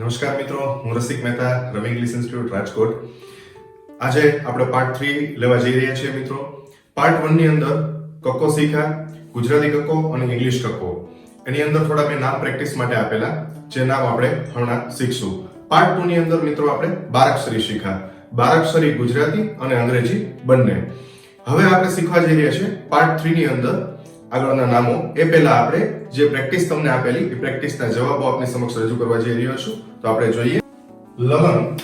નમસ્કાર મિત્રો, હું રસિક મહેતા, રવિ ઇંગ્લિશ ઇન્સ્ટિટ્યૂટ રાજકોટ. આજે આપણે પાર્ટ થ્રી લેવા જઈ રહ્યા છીએ મિત્રો. પાર્ટ વનની અંદર કક્કો શીખ્યા, ગુજરાતી કક્કો અને ઇંગ્લિશ કક્કો. એની અંદર થોડા મેં નામ પ્રેક્ટિસ માટે આપેલા, જે નામ આપણે હમણાં શીખશું. પાર્ટ ટુ ની અંદર મિત્રો આપણે બારાક્ષરી શીખ્યા. બારાક્ષરી ગુજરાતી અને અંગ્રેજી બંને. હવે આપણે શીખવા જઈ રહ્યા છીએ પાર્ટ થ્રી ની અંદર આગળના નામો. એ પહેલા આપણે જે પ્રેક્ટિસ તમને આપેલી, એ પ્રેક્ટિસના જવાબો આપની સમક્ષ રજૂ કરવા જઈ રહ્યો છું. તો આપણે જોઈએ. લવન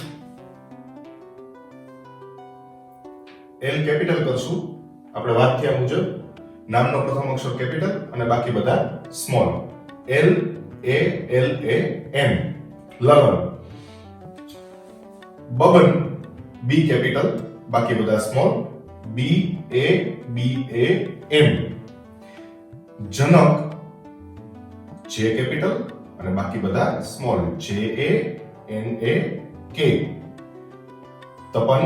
એલ કેપિટલ કરશું. આપણે વાત થયા મુજબ. નામનો પ્રથમ અક્ષર કેપિટલ અને બાકી બધા small L A L A M લવન બબન. બી કેપિટલ બાકી બધા small B A B A N જનક, જે કેપિટલ અને બાકી બધા સ્મોલ જે એ એન એ કે તપન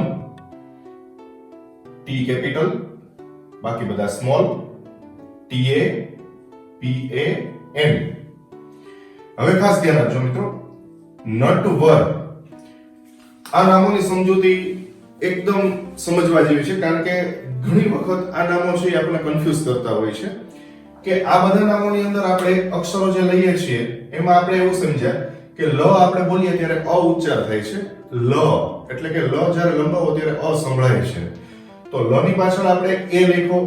ટી કેપિટલ, બાકી બધા small T A P A N હવે ખાસ ધ્યાન આપજો મિત્રો નટવર આ નામોની સમજૂતી એકદમ સમજવા જેવી છે, કારણ કે ઘણી વખત આ નામો છે એ આપણને કન્ફ્યુઝ કરતા હોય છે. કે આ બધા નામોની અંદર આપણે અક્ષરો જે લઈએ છીએ, એમાં આપણે એવું સમજ્યા કે લ આપણે બોલીએ ત્યારે અ ઉચ્ચાર થાય છે. લ, એટલે કે લ જ્યારે લંબાવો ત્યારે અ સંભળાય છે. તો લ ની પાછળ આપણે એ લખો,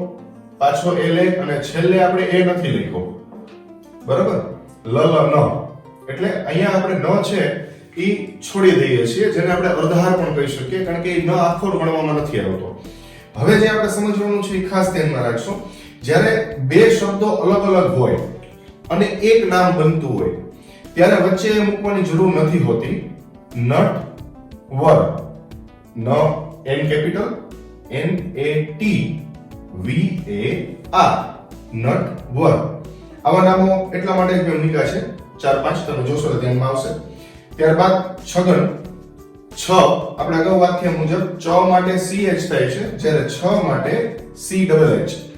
પાછો એ લે અને છેલ્લે આપણે એ નથી લખ્યો બરાબર? લ લ, ન. એટલે અહીંયા આપણે ન છે એ છોડી દઈએ છીએ, જેને આપણે અર્ધહાર પણ કહી શકીએ, કારણ કે એ ન આખો ગણવામાં નથી આવતો. હવે જે આપણે સમજવાનું છે એ ખાસ ધ્યાનમાં રાખશો. જ્યારે બે શબ્દો અલગ અલગ હોય અને એક નામ બનતું હોય, ત્યારે વચ્ચે મૂકવાની જરૂર નથી હોતી. નટ, વર. ન, N capital, N A T, V A R. Natvar. આવા નામો એટલા માટે જ મૂક્યા છે. ચાર, પાંચ તમે જોશો તો ધ્યાનમાં આવશે. ત્યારબાદ છગન. છ, આપણે અગાઉ વાક્ય મુજબ, ચ માટે સી એચ થાય છે. જ્યારે છ માટે C double H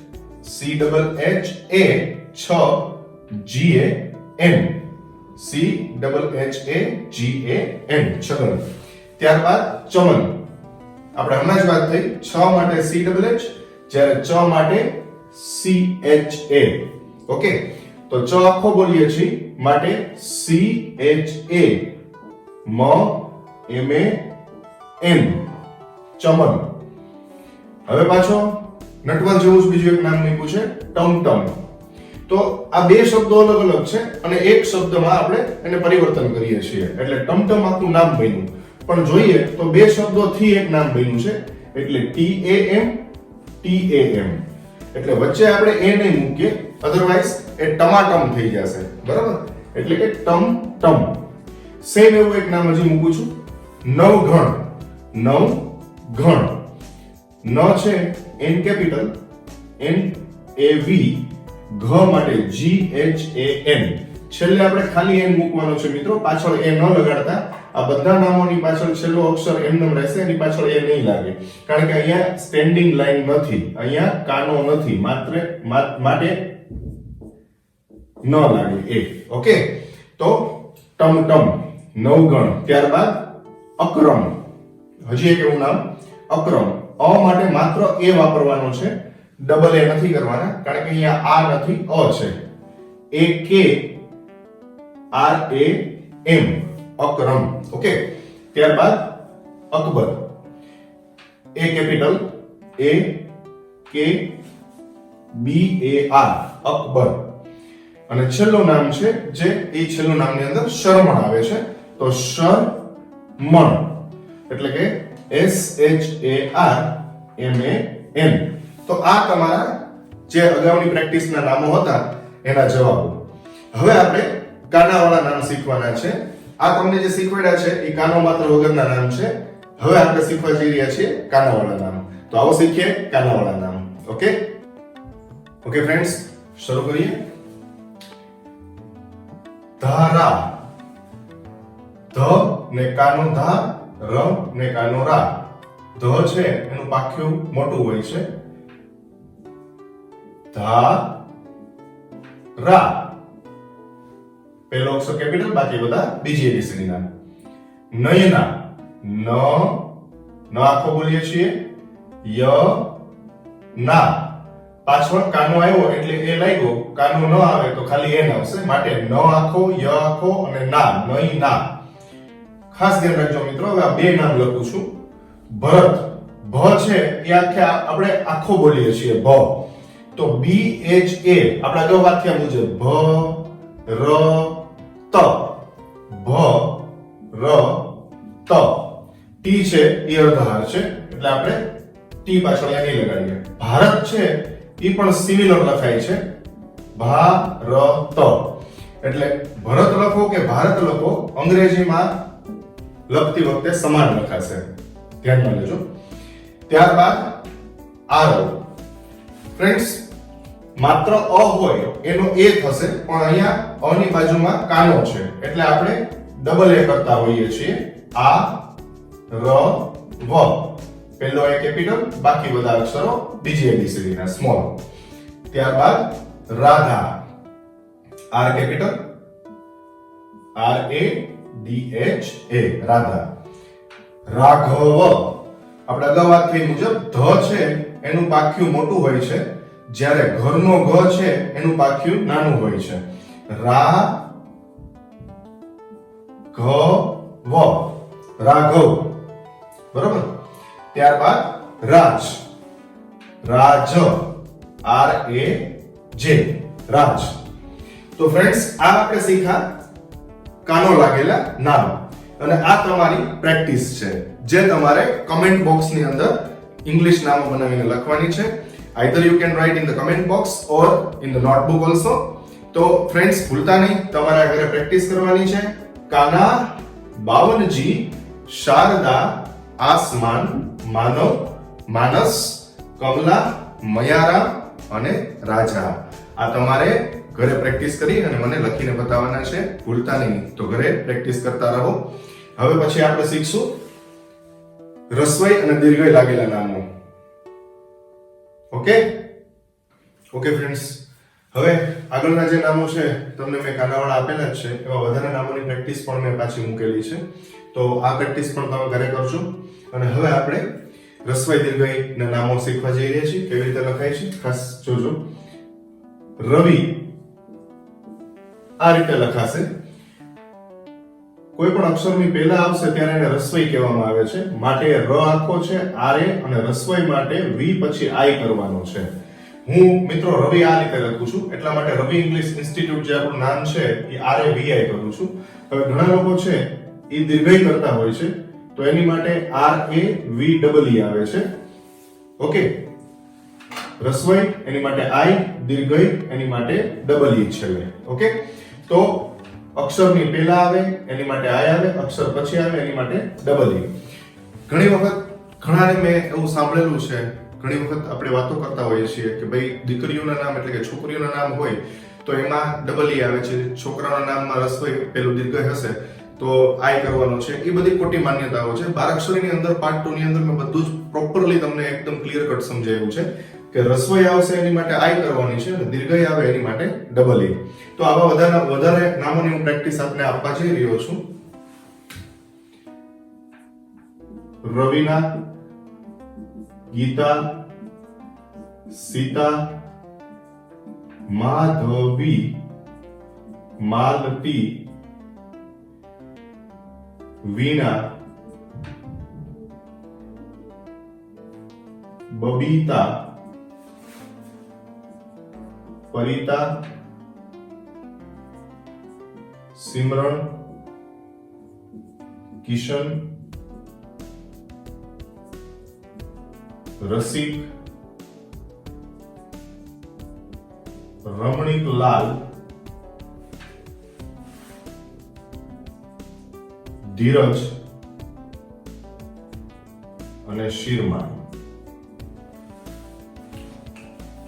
C double H A છ G A N C double H A G A N Chhagan ત્યારબાદ ચમન. આપણે હમણાં જ વાત થઈ. છ માટે સી ડબલ એચ જ્યારે ચ માટે સી એચ એ ઓકે? તો ચ આખો બોલીએ છીએ. માટે સી એચ એ મ એમ એ એન ચમન. હવે પાછો નટવર જેવું જ બીજું એક નામ મૂક્યું છે, ટમ ટમ. તો આ બે શબ્દો અલગ અલગ છે અને એક શબ્દમાં આપણે એને પરિવર્તન કરીએ છીએ. એટલે ટમટમ આખું નામ બન્યું. પણ જોઈએ તો બે શબ્દોથી એક નામ બન્યું છે, એટલે ટી એ એમ, ટી એ એમ. એટલે વચ્ચે આપણે એ નહીં મૂકીએ અધરવાઇઝ એ ટમાટમ થઈ જશે. બરાબર? એટલે કે ટમ ટમ. સેમ એવું એક નામ હજી મૂકું છું. નવ ઘણ નવ ઘણ ન છે N capital N A V ઘ માટે જી એચ એ એન છેલ્લે આપણે ખાલી એન મૂકવાનો છે મિત્રો. પાછળ એ ન લગાડતા. આ બધા નામોની પાછળ છેલ્લો અક્ષર એમનેમ રહેશે, એની પાછળ એ નહીં લાગે. કારણ કે અહીંયા સ્ટેન્ડિંગ લાઈન નથી. અહીંયા કાનો નથી. માત્ર માટે ન લાગે. એ ઓકે તો ટમ ટમ, નવગણ. ત્યારબાદ અક્રમ. હજી એક એવું નામ. અક્રમ. અ માટે માત્ર એ વાપરવાનો છે. ડબલ એ નથી કરવાના, કારણ કે અહીંયા આ નથી, અ છે. એ કે આર એ એમ, અકરમ. ઓકે? ત્યારબાદ અકબર. એ કેપિટલ, એ કે બી એ આર, અકબર. અને છેલ્લું નામ છે, જે એ છેલ્લું નામની અંદર શરમણ આવે છે. તો શરમણ, એટલે કે S H A R M A N તો આ તમારા જે અગાઉની પ્રેક્ટિસના નામો હતા, એના જવાબો. હવે આપણે કાનાવાળા નામ શીખવાના છે. આ તમને જે શીખવાડ્યા છે, એ કાનો માત્ર વગરના નામ છે. હવે આપણે શીખવા જઈ રહ્યા છીએ કાનાવાળા નામ. તો આવો શીખીએ કાનાવાળા નામ. ઓકે? ઓકે ફ્રેન્ડ્સ શરૂ કરીએ. ધારા ધ ને કાનો ધા ર ને કાનો રા ધ છે એનું પાખ્યું મોટું હોય છે. ધા રા. પેલો અક્ષર કેપિટલ, બાકી બધા બીજી એબીસીડી ના નયના. ન ન આખો બોલીએ છીએ. ય, ના. પાછળ કાનો આવ્યો એટલે એ લાગ્યો, કાનો ન આવે તો ખાલી એન આવશે. માટે ન આખો, ય આખો અને ના નઈ ના ખાસ ધ્યાન રાખજો મિત્રો, હવે આ બે નામ લખું છું. ભરત. ભ છે એ આખે આપણે આખો બોલીએ છીએ, ભ. તો બી એચ એ આપણા જો વાક્ય મુજબ, ભ, ર, ત. ભ, ર, ત. ટી છે એ અર્ધહાર છે, એટલે આપણે ટી પાછળ અહીંયા નહીં લગાડીએ. ભારત છે એ પણ સિમિલર લખાય છે, ભા, ર, ત. એટલે ભરત લખો કે ભારત લખો, અંગ્રેજીમાં લખતી વખતે સમાન લખાશે. ધ્યાનમાં લેજો. ત્યારબાદ આરવ. ફ્રેન્ડ્સ માત્ર અ હોય એનો એ થશે, પણ અહીંયા અની બાજુમાં કાનો છે. એટલે આપણે ડબલ એ કરતા હોઈએ છીએ. આ, ર, વ. પહેલો એ કેપિટલ બાકી બધા અક્ષરો બીજી એબીસીડીના સ્મોલ ત્યારબાદ Radha. R capital R A D H A Radha. Raghav. આપણે અગાઉ વાત થઈ મુજબ ધ છે, એનું પાખ્યું મોટું હોય છે. જ્યારે ઘરનો ઘ છે, એનું પાખ્યું નાનું હોય છે. રા ઘ વ રાઘવ. બરોબર? ત્યારબાદ રાજ. રાજ. આર એ જે રાજ. તો ફ્રેન્ડ્સ આ આપણે શીખા કાનો લાગેલા નામ અને આ તમારી પ્રેક્ટિસ છે, જે તમારે કમેન્ટ બોક્સની અંદર ઇંગ્લિશ નામો બનાવીને લખવાની છે. Either you can write in the comment box or in the notebook also તો ફ્રેન્ડ્સ ભૂલતા નહીં, તમારા ઘરે પ્રેક્ટિસ કરવાની છે. કાના બાવનજી, શારદા, આસમાન, માનવ, માનસ, કમલા મયારામ અને રાજા. આ તમારે ઘરે પ્રેક્ટિસ કરી અને મને લખીને બતાવવાના છે, ભૂલતા નહીં. તો ઘરે પ્રેક્ટિસ કરતા રહો. હવે પછી આપણે શીખશું રસોઈ અને દીર્ઘય લાગેલા નામો. ઓકે ઓકે ફ્રેન્ડ્સ હવે આગળના જે નામો છે, તમને મેં કાનાવાળા આપેલા જ છે. એવા વધારે નામોની પ્રેક્ટિસ પણ મેં પાછી મૂકેલી છે. તો આ પ્રેક્ટિસ પણ તમે ઘરે કરજો. અને હવે આપણે રસવાઈ દીર્ઘયના નામો શીખવા જઈ રહ્યા છીએ. કેવી રીતે લખાય છે? ખાસ જોજો. રવિ આ રીતે લખાશે. કોઈ પણ અક્ષરની પહેલા આવશે ત્યારે એને રસ્વઈ કહેવામાં આવે છે. માટે ર આખો છે, આર અને રસ્વઈ માટે વી પછી આઈ કરવાનો છે. હું, મિત્રો, રવિ આ રીતે લખું છું. એટલા માટે રવિ ઇંગ્લિશ ઇન્સ્ટિટ્યૂટ જે આપણું નામ છે, એ આર એ વી આઈ કરું છું. હવે ઘણા લોકો છે, એ દીર્ઘઈ કરતા હોય છે. તો એની માટે આર એ વી ડબલ ઈ આવે છે. ઓકે. રસ્વઈ, એની માટે આઈ દીર્ઘઈ એની માટે ડબલ ઈ છેલ્લે. ઓકે? તો અક્ષરની પહેલા આવે, એની માટે આય આવે, અક્ષર પછી આવે, એની માટે ડબલ ઈ ઘણી વખત, ઘણાને મેં એવું સાંભળેલું છે, ઘણી વખત આપણે વાતો કરતા હોઈએ છીએ કે ભાઈ દીકરીઓના નામ એટલે કે છોકરીઓના નામ હોય, તો એમાં ડબલ ઈ આવે છે. છોકરાઓના નામમાં રસોઈ પેલું દીર્ઘ હશે, તો આઈ કરવાનો છે. એ બધી ખોટી માન્યતાઓ છે. બારાક્ષરીની અંદર પાર્ટ ટુ ની અંદર મેં બધું જ પ્રોપરલી તમને એકદમ ક્લિયર કટ સમજાયું છે. કે રસોઈ આવશે એની માટે આઈ કરવાની છે અને દીર્ઘઈ આવે એની માટે ડબલ ઈ તો આવા વધારે વધારે નામોની હું પ્રેક્ટિસ આપને આપવા જઈ રહ્યો છું. રવિના, ગીતા, સીતા, માધવી, માલતી, વીણા, બબીતા પરિતા સિમરણ કિશન રસિક રમણીક લાલ ધીરજ અને શિરમાન.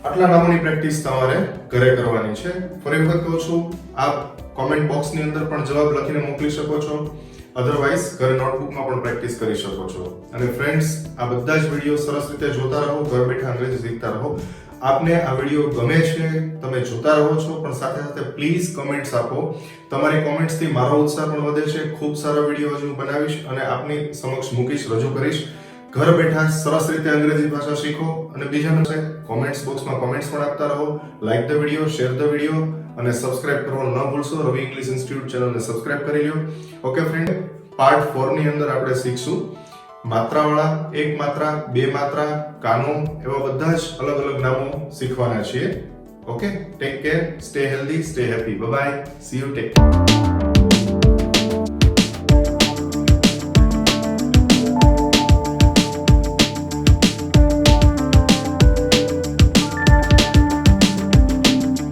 આટલા નામોની પ્રેક્ટિસ તમારે ઘરે કરવાની છે. ફરી વખત કહું છું, આપ કોમેન્ટ બોક્સની અંદર પણ જવાબ લખીને મોકલી શકો છો. અધરવાઇઝ ઘરે નોટબુકમાં પણ પ્રેક્ટિસ કરી શકો છો. અને ફ્રેન્ડ્સ આ બધા જ વીડિયો સરસ રીતે જોતા રહો, ઘર બેઠા અંગ્રેજી શીખતા રહો. આપને આ વીડિયો ગમે છે, તમે જોતા રહો છો, પણ સાથે સાથે પ્લીઝ કમેન્ટ્સ આપો. તમારી કોમેન્ટ્સથી મારો ઉત્સાહ પણ વધે છે. ખૂબ સારા વીડિયો હજુ હું બનાવીશ અને આપની સમક્ષ મૂકીશ, રજૂ કરીશ. ઘર બેઠા સરસ રીતે અંગ્રેજી ભાષા શીખો અને બીજા છે કોમેન્ટ્સ બોક્સમાં કોમેન્ટ્સ પણ આપતા રહો like the video share the video અને સબસ્ક્રાઇબ કરવાનું ન ભૂલશો. રવિ ઇંગ્લિશ ઇન્સ્ટિટ્યૂટ ચેનલને સબસ્ક્રાઇબ કરી લો ઓકે ફ્રેન્ડ પાર્ટ ફોરની અંદર આપણે શીખશું. માત્રાવાળા, એક માત્રા, બે માત્રા કાનો એવા બધા જ અલગ અલગ નામો શીખવાના છીએ. Okay take care stay healthy stay happy bye see you take